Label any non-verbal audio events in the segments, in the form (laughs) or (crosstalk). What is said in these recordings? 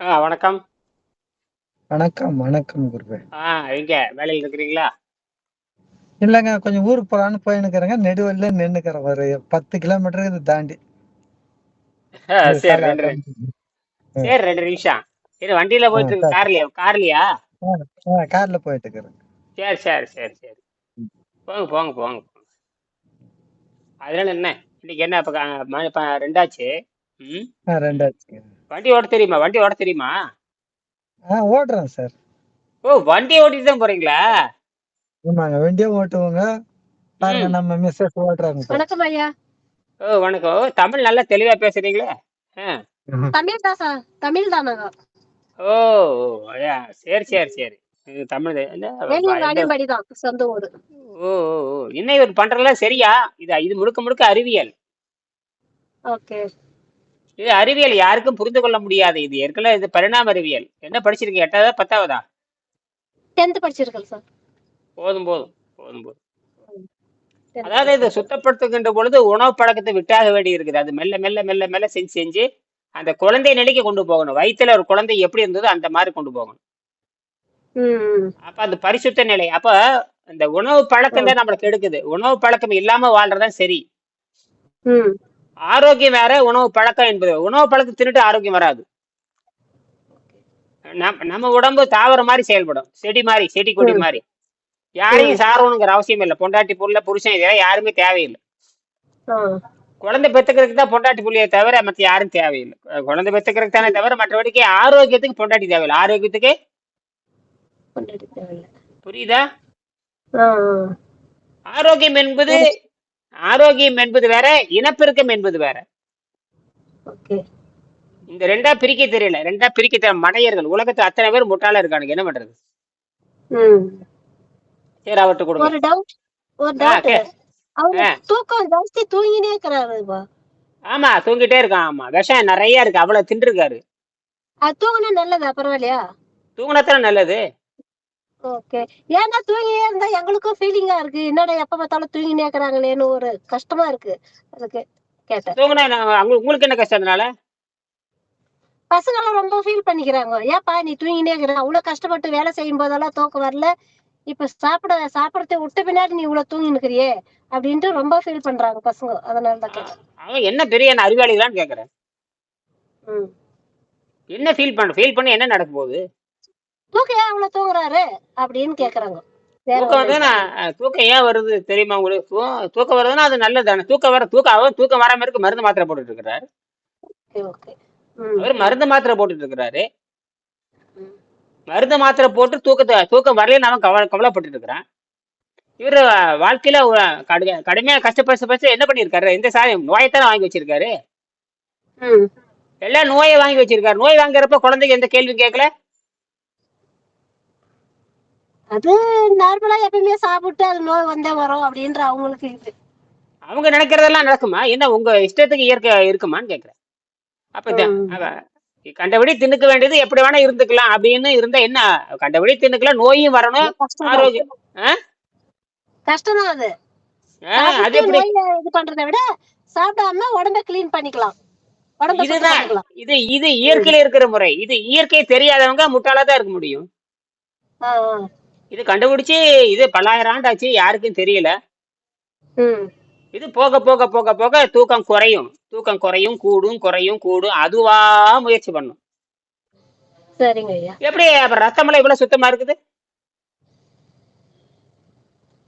ஆ வணக்கம். வணக்கம் வணக்கம் குருவே. ஆ எங்க? வேலையில் இருக்கிறீங்களா? இல்லைங்க கொஞ்சம் ஊருக்கு போலான்னு போயினுக்கிறேங்க நெடுவல்ல நின்னுக்கிறேன். ஒரு பத்து கிலோமீட்டருக்கு இது தாண்டி. சரி ரெண்டு. சரி ரெண்டு நிமிஷம். இது வண்டியில போயிட்டு இருக்கு சரி. கார்லயா கார்லயா? கார்ல போயிட்டு இருக்கிறேன் சரி சரி சரி சரி. போங்க போங்க போங்க. அதனால என்ன? இன்னைக்கு என்ன இப்போ இப்போ ரெண்டாச்சு ம்? ஆ ரெண்டாச்சுங்க வண்டி ஓட்ட தெரியுமா? வண்டி ஓட்ட தெரியுமா? ஆ ஓட்டுறேன் சார். ஓ வண்டி ஓட்டிட்டு தான் போறீங்களா? ஆமாங்க வண்டியும் ஓட்டுவோங்க. பாருங்க நம்ம மிஸ்ஸஸ் ஓட்டுறாங்க வணக்கம் ஐயா. ஓ வணக்கம். ஓ தமிழ் நல்லா தெளிவா பேசுறீங்களே? ஆ. தமிழ் தான் சார். தமிழ் தானாங்க ஓ ஓ, ஐயா சரி சரி சரி. இது தமிழ் தான். வேலூர் தான் சொந்த ஊரு. ஓ ஓ ஓ. என்ன இவர் பண்றதெல்லாம் சரியா? இது இது முழுக்க முழுக்க அறிவியல். ஓகே. இது அறிவியல் யாருக்கும் புரிந்து கொள்ள முடியாது. இது ஏற்கனவே இது பரிணாம அறிவியல். என்ன படிச்சிருக்கீங்க? எட்டாவதா? பத்தாவதா? டென்த் படிச்சிருக்கேன் சார் போதும் போதும் போதும் போதும். அதாவது இதை. சுத்தப்படுத்துகின்ற பொழுது உணவு பழக்கத்தை விட்டாக வேண்டி இருக்குது அது மெல்ல மெல்ல மெல்ல மெல்ல செஞ்சு செஞ்சு அந்த குழந்தை நிலைக்கு கொண்டு போகணும். வயித்துல ஒரு குழந்தை எப்படி இருந்ததோ அந்த மாதிரி கொண்டு போகணும். அப்ப அது பரிசுத்த நிலை. அப்ப இந்த உணவு பழக்கம் தான் நம்மளுக்கு எடுக்குது உணவு பழக்கம் இல்லாம வாழ்றதுதான் சரி. ஆரோக்கியம் வேற உணவு பழக்கம் என்பது உணவு பழக்கம் தின்னுட்டு ஆரோக்கியம் வராது. நம்ம நம்ம உடம்பு தாவர மாதிரி செயல்படும். செடி மாதிரி செடி கொடி. மாதிரி. யாரையும் சாரணுங்கிற அவசியம் இல்லை. பொண்டாட்டி புள்ள புருஷன் இதெல்லாம் யாருமே தேவையில்லை. குழந்தை பெத்துக்கிறதுக்கு தான் பொண்டாட்டி புள்ளியை தவிர மற்ற யாரும் தேவையில்லை. குழந்தை பெத்துக்கிறதுக்கு தானே தவிர மற்றபடிக்கு ஆரோக்கியத்துக்கு பொண்டாட்டி தேவையில்லை. ஆரோக்கியத்துக்கு. புரியுதா. ஆரோக்கியம் என்பது ஆரோக்கியம் என்பது வேற இனப்பெருக்கம் என்பது வேற. இந்த ரெண்டா பிரிக்க தெரியல. ரெண்டா பிரிக்க தெரியல மடையர்கள். உலகத்துல அத்தனை பேர் முட்டாளா இருக்கானுங்க. என்ன பண்றது. சரி அவர்கிட்ட கொடுங்க. ஆமா தூங்கிட்டே இருக்கான். ஆமா. விஷம் நிறைய இருக்கு. அவ்வளவு தின்றுருக்காரு தூங்கினா நல்லதா? பரவாயில்லையா? தூங்கினத்தான நல்லது. ஓகே ஏன்னா தூங்கினே இருந்தா எங்களுக்கும் ஃபீலிங்கா இருக்கு. என்னடா எப்ப பார்த்தாலும் தூங்கினே இருக்கிறாங்களேன்னு ஒரு கஷ்டமா இருக்கு. அதுக்கு கேட்டேன். தூங்கினா அவங்க- உங்களுக்கு என்ன கஷ்டம் அதனால? பசங்க எல்லாம் ரொம்ப ஃபீல் பண்ணிக்கிறாங்க. ஏப்பா நீ தூங்கினே இருக்கிற? அவ்வளவு கஷ்டப்பட்டு வேலை செய்யும் போதெல்லாம் தூக்கம் வரல. இப்ப சாப்பிட சாப்பிடறதை விட்ட பின்னாடி நீ இவ்வளவு தூங்கி நிக்கிறியே அப்படின்ட்டு ரொம்ப ஃபீல் பண்றாங்க பசங்க. அதனால தான் கேட்டேன். அவன் என்ன பெரிய என்ன அறிவாளிகளான்னு கேக்குறேன். ம். என்ன ஃபீல் பண்ண? ஃபீல் பண்ணி என்ன நடக்க போகுது? தூக்கம் ஏன் அவ்வளவு தூங்குறாரு? அப்படின்னு கேக்குறாங்க. தூக்கம் ஏன் வருது தெரியுமா உங்களுக்கு? தூக்கம் வருதுன்னா அது நல்லது தானே தூக்கம் வர தூக்கம் அவர் தூக்கம் வராம இருக்கு மருந்து மாத்திரை போட்டுட்டு இருக்கிறாரு. அவர் மருந்து மாத்திரை போட்டுட்டு இருக்கிறாரு. மருந்து மாத்திரை போட்டு தூக்கத்தை தூக்கம் வரலன்னு அவன் கவலை கவலைப்பட்டுட்டு இருக்கிறான். இவரு வாழ்க்கையில கடுமையா கஷ்டப்பட்டு பச்சு என்ன பண்ணியிருக்காரு? இந்த சாதி நோயத்தானே வாங்கி வச்சிருக்காரு. எல்லாம் நோயை வாங்கி வச்சிருக்காரு. நோய் வாங்குறப்ப குழந்தைக்கு எந்த கேள்வியும் கேட்கல அது நார்மலா எப்பயுமே சாப்பிட்டு அது நோய் வந்தே வரும் அப்படின்ற அவங்களுக்கு இது. அவங்க நினைக்கிறதெல்லாம் நடக்குமா? என்ன உங்க இஷ்டத்துக்கு இயற்கை இருக்குமான்னு கேக்குறேன். அப்ப கண்டபடி தின்னுக்க வேண்டியது எப்படி வேணா இருந்துக்கலாம் அப்படின்னு இருந்தா என்ன? கண்டபடி தின்னுக்கலாம் நோயும் வரணும் கஷ்டம் ஆரோக்கியம். கஷ்டம் தான் அது. ஆ, அது சாப்பிட்டு எப்படி? நோயை இது பண்றதை விட சாப்பிடாம உடம்ப கிளீன் பண்ணிக்கலாம். உடம்ப சுத்தம் இதுதான். பண்ணிக்கலாம். இது இது இயற்கையில இருக்கிற முறை. இது இயற்கை தெரியாதவங்க முட்டாளா தான் இருக்க முடியும். ஆ, ஆ. இது கண்டுபிடிச்சு இது பல்லாயிரம் ஆண்டு ஆச்சு யாருக்கும் தெரியல. இது போக போக போக போக தூக்கம் குறையும். தூக்கம் குறையும் கூடும் குறையும் கூடும். அதுவா முயற்சி பண்ணும். சரிங்க ஐயா. எப்படி அப்ப ரத்தமெல்லாம் இவ்வளவு சுத்தமா இருக்குது?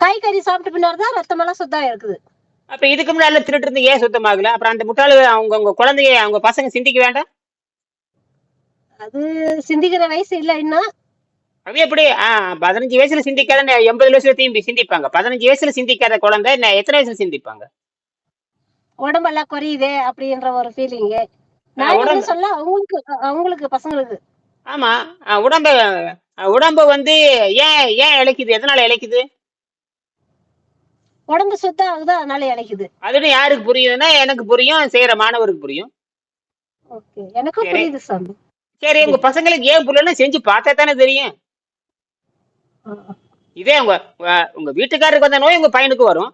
காய்கறி சாப்பிட்ட பின்னாடி தான் ரத்தம் எல்லாம் சுத்தம் இருக்குது. அப்ப இதுக்கு முன்னாடி திருட்டு இருந்து ஏன் சுத்தமாகல அப்புறம் அந்த முட்டாளு அவங்க உங்க குழந்தைய அவங்க பசங்க சிந்திக்க வேண்டாம்? அது சிந்திக்கிற வயசு இல்ல இன்னும். அது எப்படி? பதினஞ்சு வயசுல சிந்திக்காத எண்பது வயசுல திரும்பி சிந்திப்பாங்க. பதினஞ்சு வயசுல சிந்திக்காத குழந்தை இன்னும் எத்தனை வயசுல சிந்திப்பாங்க? உடம்பெல்லாம் குறையுதே அப்படின்ற ஒரு ஃபீலிங் நான் சொல்ல அவங்களுக்கு அவங்களுக்கு பசங்களுக்கு ஆமா. உடம்ப உடம்பு வந்து ஏன் ஏன் இழைக்குது? எதனால இழைக்குது? உடம்பு சுத்தம் ஆகுது? அதனால இழைக்குது. அதுன்னு யாருக்கு புரியுதுன்னா எனக்கு புரியும். செய்யற மாணவருக்கு புரியும். ஓகே. எனக்கும் சரி. புரியுது சாமி. சரி உங்க பசங்களுக்கு ஏன் புரியலன்னு செஞ்சு பார்த்தா தானே தெரியும். இதே உங்க உங்க- வீட்டுக்காரருக்கு வந்த நோய் உங்க பையனுக்கு வரும்.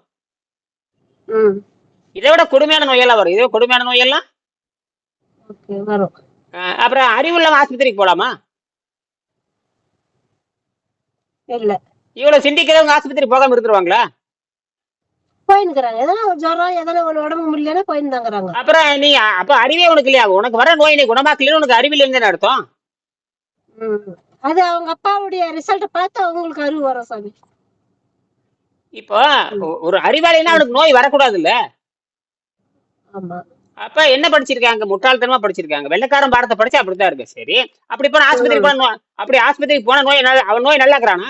இதை விட கொடுமையான நோயெல்லாம் வரும். இதே கொடுமையான நோயெல்லாம்? அப்புறம் அறிவுள்ள ஆஸ்பத்திரிக்கு போலாமா? இல்ல. இவ்வளவு சிண்டிக்கிறவங்க ஆஸ்பத்திரி போகாம இருந்துருவாங்களா? போயின்னுக்குறாங்க எதனா ஜுரம் எதனா உடம்பு முடியலன்னா போயின்னு தாங்கிறாங்க அப்புறம் நீ அப்ப அறிவே உனக்கு இல்லையா? உனக்கு வர நோய் நீ குணமாக்கலன்னு உனக்கு அறிவில் இல்லைன்னு அர்த்தம். அது அவங்க அப்பாவுடைய ரிசல்ட் பார்த்து அவங்களுக்கு அறிவு வரும் சாமி. இப்போ ஒரு அறிவாளினா அவனுக்கு நோய் வரக்கூடாது இல்ல ஆமா. அப்ப என்ன படிச்சிருக்காங்க? முட்டாள்தனமா படிச்சிருக்காங்க. வெள்ளக்காரன் பாடத்தை படிச்சு அப்படித்தான் இருக்கு. சரி. அப்படி போன ஆஸ்பத்திரி போன நோ- அப்படி ஆஸ்பத்திரிக்கு போன நோய் நல்லா- அவன் நோய் நல்லாக்குறானா?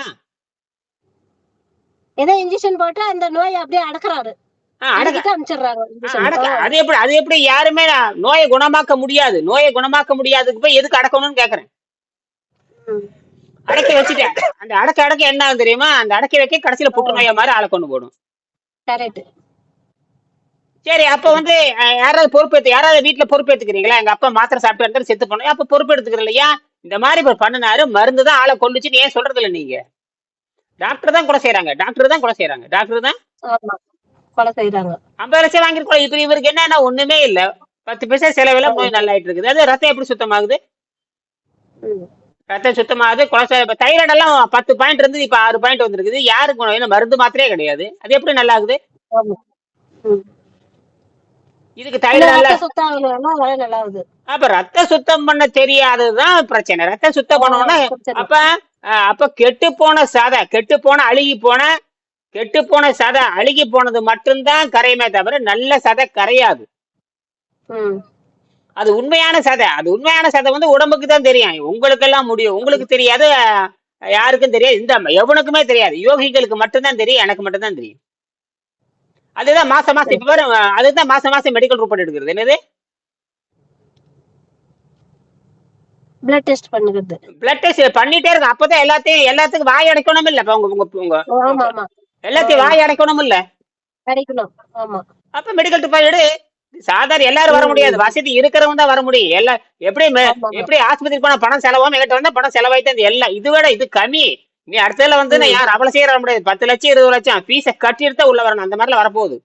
ஏதோ இன்ஜெக்ஷன் போட்டு அந்த நோயை அப்படியே அடக்குறாரு. ஆ, அடக்க. அடக்கிட்டு அனுப்பிச்சிடுறாங்க ஆ, injection. அடக்க. ஆ. அது எப்படி அது எப்படி யாருமே நோயை குணமாக்க முடியாது. நோயை குணமாக்க முடியாதுக்கு போய் எதுக்கு அடக்கணும்னு கேக்குறேன். அடக்கி வச்சுட்டேன். அந்த அடக்க அடக்க என்ன ஆகும் தெரியுமா? அந்த அடக்கி வைக்க கடைசியில புற்றுநோயா மாதிரி ஆளை கொண்டு போடும். கரெக்ட். சரி அப்ப வந்து யாராவது பொறுப்பேத்து யாராவது வீட்டுல பொறுப்பேத்துக்கிறீங்களா? எங்க அப்பா மாத்திரை சாப்பிட்டு இருந்தாரு செத்து போனோம். அப்ப பொறுப்பு எடுத்துக்கிறேன் இல்லையா? இந்த மாதிரி இப்ப பண்ணினாரு. மருந்து தான் ஆளை கொண்டுச்சுன்னு ஏன் சொல்றது இல்ல நீங்க? டாக்டர் தான் கொலை செய்யறாங்க டாக்டர் தான் கொலை செய்யறாங்க டாக்டர் தான்? ஆமா. கொலை செய்யறாங்க ஐம்பது லட்சம் வாங்கிருக்கோம் இப்ப இவருக்கு என்னன்னா ஒண்ணுமே இல்ல. பத்து பைசா செலவுல நோய் நல்லாயிட்டு இருக்குது. அது ரத்தம் எப்படி சுத்தமாகுது? ம். ரத்தம் சுத்தமாகுது கொலஸ்ட்ரால் தைராய்டு எல்லாம் பத்து பாயிண்ட் இருந்து இப்ப ஆறு பாயிண்ட் வந்திருக்குது யாருக்கு? இன்னும் மருந்து மாத்திரையே கிடையாது அது எப்படி நல்லா ஆகுது. இதுக்கு தைராய்டு ரத்த அப்ப ரத்த சுத்தம் பண்ண தெரியாததுதான் பிரச்சனை ரத்த சுத்தம் பிரச்சனை. அப்ப அப்ப கெட்டு போன சதை கெட்டு போன அழுகி போன கெட்டு போன சதை அழுகி போனது மட்டும்தான் கரையுமே தவிர நல்ல சதை கரையாது. அது உண்மையான சதை. அது உண்மையான சதை வந்து உடம்புக்கு தான் தெரியும். உங்களுக்கு எல்லாம் முடியும். உங்களுக்கு தெரியாது. யாருக்கும் தெரியாது. இந்த எவனுக்குமே தெரியாது. யோகிகளுக்கு மட்டும்தான் தெரியும். எனக்கு மட்டும்தான் தெரியும். அதுதான் மாசம் மாசம். இப்ப அஹ், அதுதான் மாசம் மாசம் மெடிக்கல் ரிப்போர்ட் எடுக்கிறது. என்னது? பிளட் டெஸ்ட் பண்ணுகிறது பிளட் டெஸ்ட் பண்ணிட்டே இருக்கு அப்பதான் எல்லாத்தையும் எல்லாத்துக்கும் வாய் அடைக்கணும் இல்ல. உங்க உங்க உங்க எல்லாத்தையும் வாய் அடைக்கணும் இல்ல? கிடைக்கணும் ஆமா. அப்ப மெடிக்கல் டிபார்ட் எடு. சாதாரண எல்லாரும் வர முடியாது. வசதி இருக்கிறவங்க தான் வர முடியும். எல்லா எப்படி. எப்படி ஆஸ்பத்திரிக்கு போனா பணம் செலவாம என்கிட்ட வந்தா பணம் செலவாயிட்டு எல்லாம் இது விட இது கம்மி. நீ அடுத்ததுல வந்து நான் யார் அவ்வளவு செய்ய வர முடியாது. பத்து லட்சம் இருபது லட்சம் ஃபீஸை கட்டிட்டு தான் உள்ள வரணும். அந்த மாதிரிலாம் வரப்போகுது.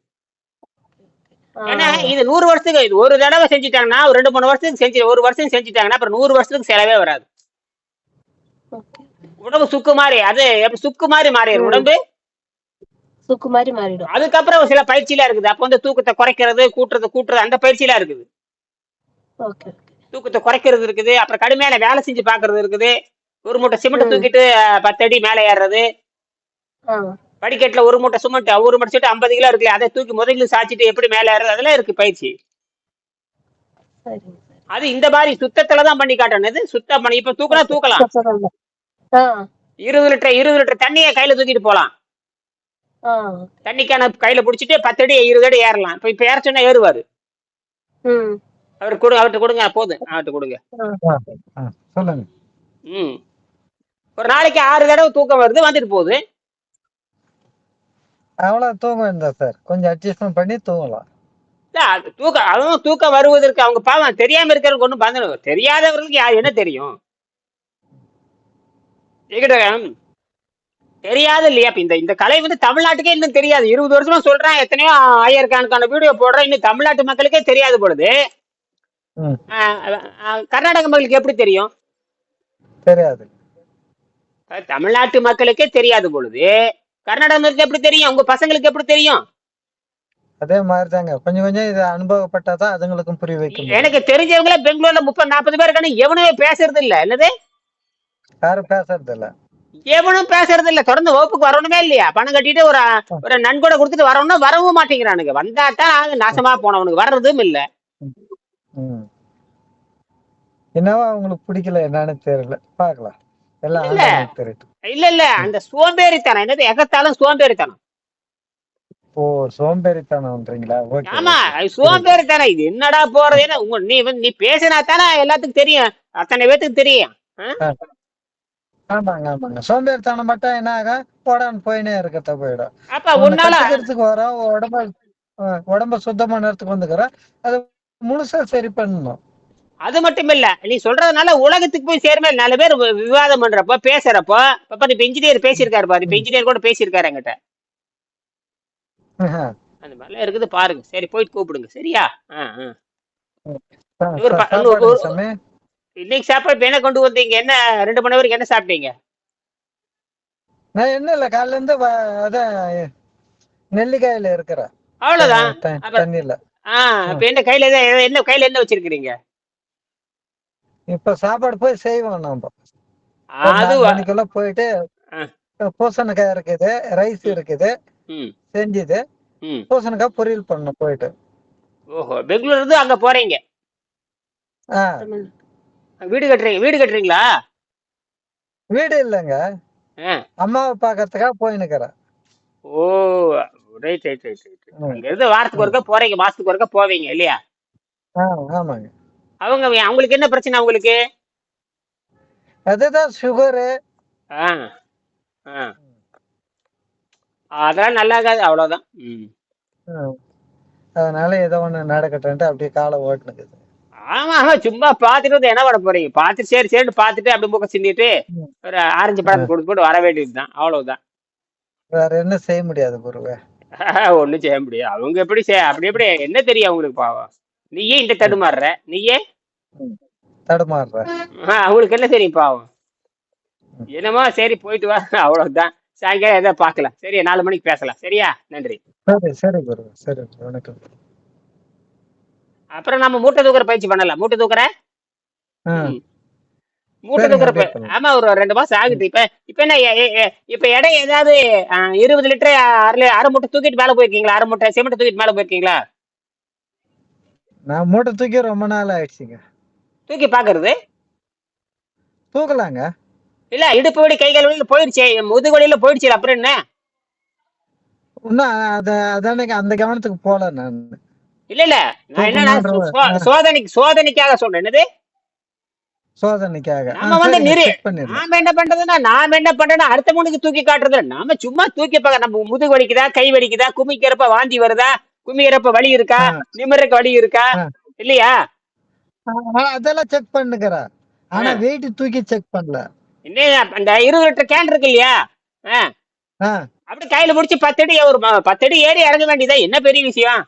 ஏன்னா இது நூறு வருஷத்துக்கு இது ஒரு தடவை செஞ்சுட்டாங்கன்னா ஒரு ரெண்டு மூணு வருஷத்துக்கு செஞ்சு ஒரு வருஷம் செஞ்சுட்டாங்கன்னா அப்புறம் நூறு வருஷத்துக்கு செலவே வராது. உடம்பு சுக்கு மாதிரி அது எப்படி சுக்கு மாதிரி மாறிடும் ம். உடம்பு சுக்கு மாதிரி மாறிடும். அதுக்கப்புறம் சில பயிற்சியெல்லாம் இருக்குது. அப்போ வந்து தூக்கத்தை குறைக்கிறது கூட்டுறது கூட்டுறது அந்த பயிற்சியெல்லாம் இருக்குது. ஓகே தூக்கத்தை குறைக்கிறது இருக்குது. அப்புறம் கடுமையான வேலை செஞ்சு பாக்குறது இருக்குது. ஒரு மூட்டை சிமெண்ட். தூக்கிட்டு பத்து அடி மேலே ஏறுறது. படிக்கட்டுல ஒரு மூட்டை சிமெண்ட் ஒரு மூட்டை சிமெண்ட் ஐம்பது கிலோ இருக்குல்ல அதை தூக்கி முதல்ல சாச்சிட்டு எப்படி மேலே ஏறுறது? அதெல்லாம் இருக்கு பயிற்சி. அது இந்த மாதிரி சுத்தத்துல தான் பண்ணி காட்டணும். இது சுத்தம் பண்ணி இப்ப தூக்கினா தூக்கலாம். இருபது லிட்டர் இருபது லிட்டர் தண்ணியை கையில தூக்கிட்டு போலாம் தண்ணிக்கான கையில பிடிச்சிட்டு பத்து அடி இருபது அடி ஏறலாம். இப்ப இப்ப ஏற சொன்னா ஏறுவாரு. ம். அவர் கொடு அவர்கிட்ட கொடுங்க போதும் அவர்கிட்ட கொடுங்க. சொல்லுங்க. ம். ஒரு நாளைக்கு ஆறு தடவை தூக்கம் வருது வந்துட்டு போகுது. அவ்வளவு தூங்க வேண்டாம் சார். கொஞ்சம் அட்ஜஸ்ட்மெண்ட் பண்ணி தூங்கலாம். தூக்கம் அதுவும் தூக்கம் வருவதற்கு அவங்க பாவம். தெரியாம இருக்கிறவங்க ஒண்ணும் பண்ணணும் தெரியாதவர்களுக்கு யார் என்ன தெரியும்? எங்கிட்ட தெரியாது இல்லையா? இந்த இந்த கலை வந்து தமிழ்நாட்டுக்கே இன்னும் தெரியாது. இருபது வருஷமா சொல்றேன். எத்தனையோ ஆயிரக்கணக்கான வீடியோ போடுறேன். இன்னும் தமிழ்நாட்டு மக்களுக்கே தெரியாது பொழுது கர்நாடக மக்களுக்கு எப்படி தெரியும்? தெரியாது. தமிழ்நாட்டு மக்களுக்கே தெரியாது பொழுது கர்நாடக மக்களுக்கு எப்படி தெரியும்? உங்க பசங்களுக்கு எப்படி தெரியும்? அதே மாதிரி தாங்க கொஞ்சம் கொஞ்சம் இது அனுபவப்பட்டாதான் அதுங்களுக்கும் புரிய வைக்க முடியும். எனக்கு தெரிஞ்சவங்களே பெங்களூர்ல முப்பது நாற்பது பேர் இருக்காங்க எவனுமே பேசுறது இல்ல என்னது? யாரும் பேசுறது இல்ல எவனும் பேசுறது இல்ல தொடர்ந்து வகுப்புக்கு வரணுமே இல்லையா? பணம் கட்டிட்டு ஒரு ஒரு நன்கொடை கொடுத்துட்டு வரணும்னா வரவும் மாட்டேங்கிறானுங்க. வந்தாதான் நாசமா போனவனுக்கு வர்றதும் இல்ல. என்னவோ அவங்களுக்கு பிடிக்கல என்னன்னு தெரியல. பார்க்கலாம். எல்லாம் இல்ல. இல்ல அந்த சோம்பேறித்தனம். என்னது எகத்தாலும் சோம்பேறித்தனம். ஓ சோம்பேறித்தனம்ன்றீங்களா? ஆமா. சோம்பேறித்தனம். இது என்னடா போறது உங்க நீ நீ பேசினா தானே எல்லாத்துக்கும் தெரியும். அத்தனை பேத்துக்கு தெரியும். ஆமாங்க ஆமாங்க. சோம்பேறித்தனம் மட்டும் என்ன ஆகும் போடான்னு போயினே இருக்கத்த போயிடும். அப்ப உன்னால வரோம் உடம்ப உடம்ப சுத்தம் பண்ணறதுக்கு வந்துக்கிறோம் அது முழுசா சரி பண்ணணும். அது மட்டும் இல்ல நீ சொல்றதுனால உலகத்துக்கு போய் சேருமே. நல்ல பேர் விவாதம் பண்றப்போ பேசுறப்போ இப்ப இப்ப இன்ஜினியர் பேசியிருக்காரு பாரு இப்ப இன்ஜினியர் கூட பேசியிருக்காரு என்கிட்ட. அந்த மாதிரிலாம் இருக்குது பாருங்க. சரி போயிட்டு கூப்பிடுங்க. சரியா? இவர் இன்னைக்கு சாப்பாடு என்ன கொண்டு வந்தீங்க? என்ன ரெண்டு மணி வரைக்கும் என்ன சாப்பிட்டீங்க? நான் என்ன இல்ல காலைல இருந்து வ- அதான் நெல்லிக்காயில இருக்கிறேன் அவ்வளவுதான். தண்ணியில. ஆ இப்ப என்ன கையில என்ன கையில என்ன வச்சிருக்கிறீங்க? இப்ப சாப்பாடு போய் செய்வோம் நம்ம ஒரு அது நாலு மணிக்குள்ள போயிட்டு. பூசணிக்காய் இருக்குது ரைஸ் இருக்குது ம். செஞ்சுது. ம். பூசணிக்காய் பொரியல் பண்ணணும் போயிட்டு. ஓஹோ பெங்களூர் இருந்து அங்க போறீங்க? ஆ. வீடு கட்டுறீங்க வீடு கட்டுறீங்களா? வீடு இல்லைங்க. அம்மாவை பாக்கிறதுக்காக போயின்னுக்கிறேன் oh right right right right ம். அங்க இருந்து வாரத்துக்கு ஒருக்கா போறீங்க மாசத்துக்கு ஒருக்கா போவீங்க இல்லையா? ஆமாங்க. அவங்க அவங்களுக்கு என்ன பிரச்சனை அவங்களுக்கு? அதுதான் சுகரு. ஆ ஆ. அதெல்லாம் நல்லா இருக்காது அவ்வளவுதான். ம். அதனால ஏதோ ஒண்ணு நடக்கட்டும்ட்டு அப்படியே காலை ஓட்டுனுக்குது. ஆமா ஆமா சும்மா பாத்துட்டு வந்து என்ன பண்ண போறீங்க? பாத்துட்டு சரி சரி பாத்துட்டு அப்படி முகம் சிந்திட்டு. ஒரு ஆரஞ்சு பழத்தை கொடுத்து போட்டு வர வேண்டியதுதான். அவ்வளவுதான். வேற என்ன செய்ய முடியாது குருவே. (laughs) ஒண்ணும் செய்ய முடியாது. அவங்க எப்படி செய்ய அப்படி எப்படி என்ன தெரியும் அவங்களுக்கு பாவம்? நீயே இந்த தடுமாறுற? நீயே தடுமாறுறேன் ஆ, அவங்களுக்கு என்ன தெரியும் பாவம்? என்னமோ சரி போயிட்டு வா. (laughs) அவ்வளவுதான். சாயங்காலம் எதாவது பார்க்கலாம். சரியா? நாலு மணிக்கு பேசலாம். சரியா? நன்றி. சரி சரி குரு சரி வணக்கம். அப்புறம் நம்ம மூட்டை தூக்குற பயிற்சி பண்ணலாம். மூட்டை தூக்குற. மூட்டை தூக்குற. ஆமா ஒரு ரெண்டு மாசம் ஆகுது. இப்ப இப்ப என்ன இப்ப எடை ஏதாவது இருபது லிட்டர் அரை அரை மூட்டை தூக்கிட்டு மேல போயிருக்கீங்களா? அரை மூட்டை சிமெண்ட் தூக்கிட்டு மேல போயிருக்கீங்களா? நான் மூட்டை தூக்கி ரொம்ப நாள் ஆயிடுச்சுங்க. தூக்கி பாக்குறது? தூக்கலாங்க. இல்ல இடுப்பு வலி கை கால் வலியில போயிடுச்சு. முதுகு வலியில போயிடுச்சு அப்புறம் என்ன? இன்னும் அத அதானே அந்த கவனத்துக்கு போல நான். இல்ல இல்ல. நான் சோ- சோதனைக்கு சோதனைக்காக சொல்றேன். என்னது? சோதனைக்காக. ஆ, நம்ம வந்து நிறு-. நாம என்ன பண்றதுன்னா நாம என்ன பண்றோம்னா அடுத்தவனுக்கு தூக்கி காட்டுறது. நாம சும்மா தூக்கி பார்க்க நம்ம முதுகு வலிக்குதா கை வலிக்குதா குமிக்கிறப்ப வாந்தி வருதா குமிக்கிறப்ப வலி இருக்கா ஆ. நிமிர்றக்கு வலி இருக்கா. இல்லையா? அதெல்லாம் செக் பண்ணுக்கிறேன் ஆனா வெயிட் தூக்கி செக் பண்ணல. இன்னும் அந்த இருபது லிட்டர் கேன் இருக்கு இல்லையா? அப்படி கையில முடிச்சு பத்தடி ஒரு பத்தடி ஏறி இறங்க வேண்டியதா? என்ன பெரிய விஷயம்?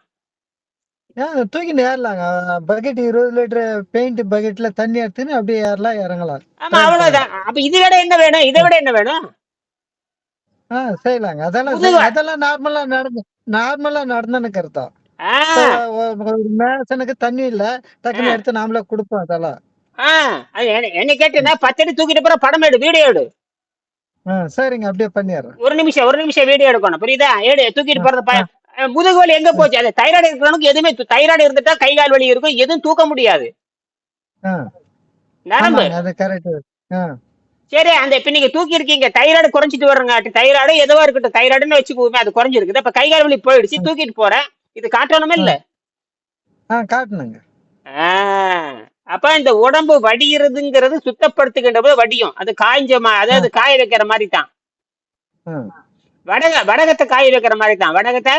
ஆ, தூக்கி ஏறலாங்க பக்கெட் இருபது லிட்டர் பெயிண்ட் பக்கெட்ல தண்ணி எடுத்துன்னு அப்படியே ஏறலாம் இறங்கலாம். ஆமா அவ்வளவுதான். அப்ப இதை விட என்ன வேணும்? இதை விட என்ன வேணும்? ஆ செய்யலாங்க. அதெல்லாம் அதெல்லாம் நார்மலா நடந்து நார்மலா நடந்துன்னு தான் மேசனுக்கு தண்ணி இல்ல டக்குன்னு. எடுத்து நாமளே கொடுப்போம் அதெல்லாம். என்ன- கேட்டுனா பத்தடி தூக்கிட்டு போற படம் எடு வீடியோ எடு. சரிங்க அப்படியே பண்ணிடுறேன். ஒரு நிமிஷம் ஒரு நிமிஷம் வீடியோ எடுக்கணும். புரியுதா? எடு தூக்கிட்டு போறது முதுகு வலி எங்க போச்சு? அது தைராய்டு இருக்கிறவனுக்கு எதுவுமே தைராய்டு இருந்துட்டா கை கால் வலி இருக்கும் எதுவும் தூக்க முடியாது. நரம்பு. சரி அந்த இப்ப நீங்க தூக்கி இருக்கீங்க தைராய்டு குறைஞ்சிட்டு வருங்க தைராய்டு எதுவா இருக்கட்டும் தைராய்டுன்னு வச்சுக்குவோமே அது குறைஞ்சிருக்குது. அப்ப கை கால் வலி போயிடுச்சு தூக்கிட்டு போறேன் இது காட்டணுமே இல்ல? காட்டணுங்க. அப்ப இந்த உடம்பு வடிகிறதுங்கிறது சுத்தப்படுத்துகின்ற போது வடியும். அது காய்ஞ்ச அதாவது காய வைக்கிற மாதிரி தான். வடக வடகத்தை காய வைக்கிற மாதிரி தான். வடகத்தை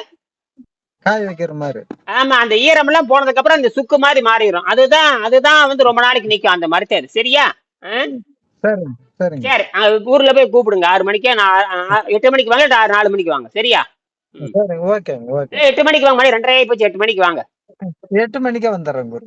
காய வைக்கிற மாதிரி. ஆமா அந்த ஈரம் எல்லாம் போனதுக்கு அப்புறம் இந்த சுக்கு மாதிரி மாறிடும் அதுதான் அதுதான் வந்து ரொம்ப நாளைக்கு நிக்கும் அந்த மரத்தை சரியா? ஆ? சரிங்க சரி ஊர்ல போய் கூப்பிடுங்க. ஆறு மணிக்கு நான் எட்டு மணிக்கு வாங்க நாலு மணிக்கு வாங்க. சரியா? சரிங்க ஓகேங்க ஓகே. எட்டு மணிக்கு வாங்க மணி ரெண்டரை போச்சு எட்டு மணிக்கு வாங்க. எட்டு மணிக்கே வந்துடுறேன் குரு.